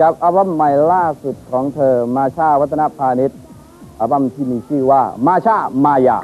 กับอัลบั้มใหม่ล่าสุดของเธอมาชาวัฒนพาณิชย์อัลบั้มที่มีชื่อว่ามาชามายา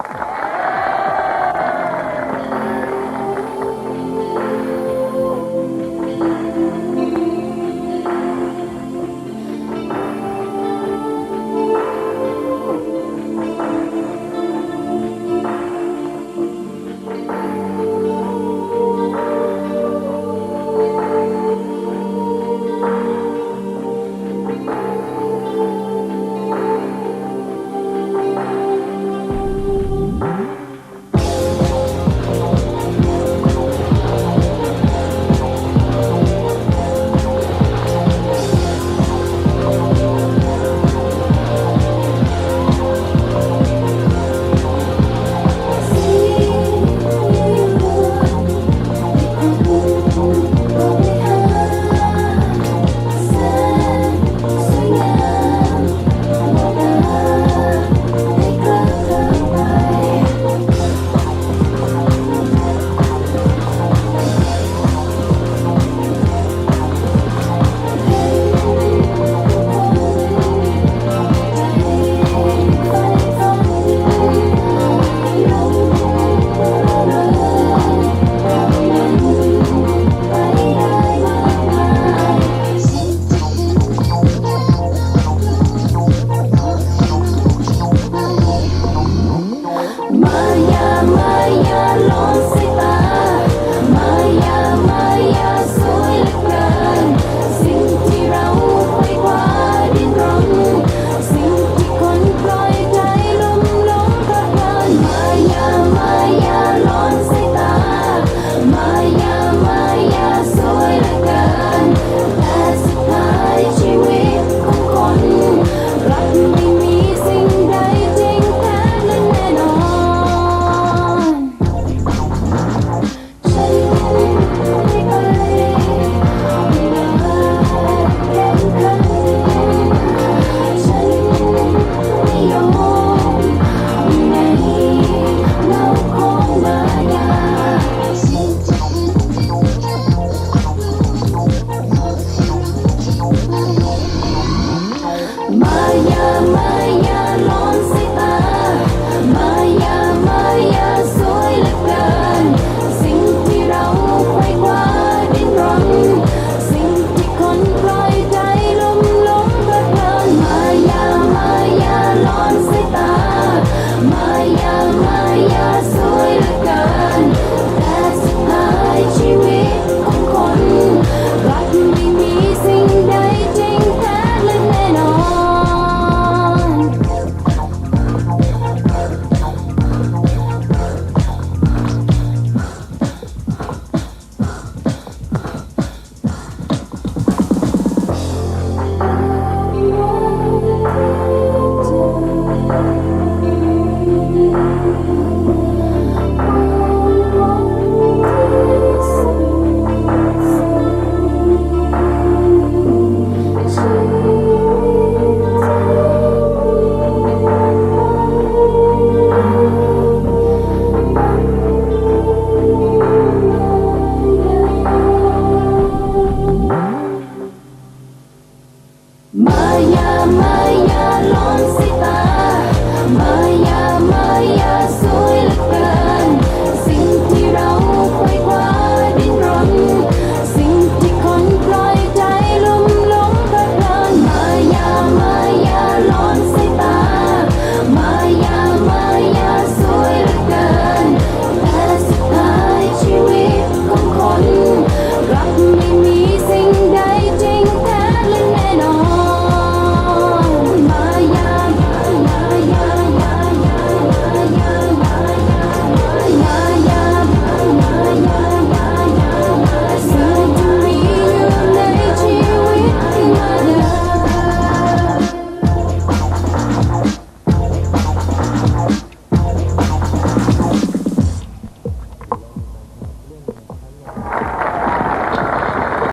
someone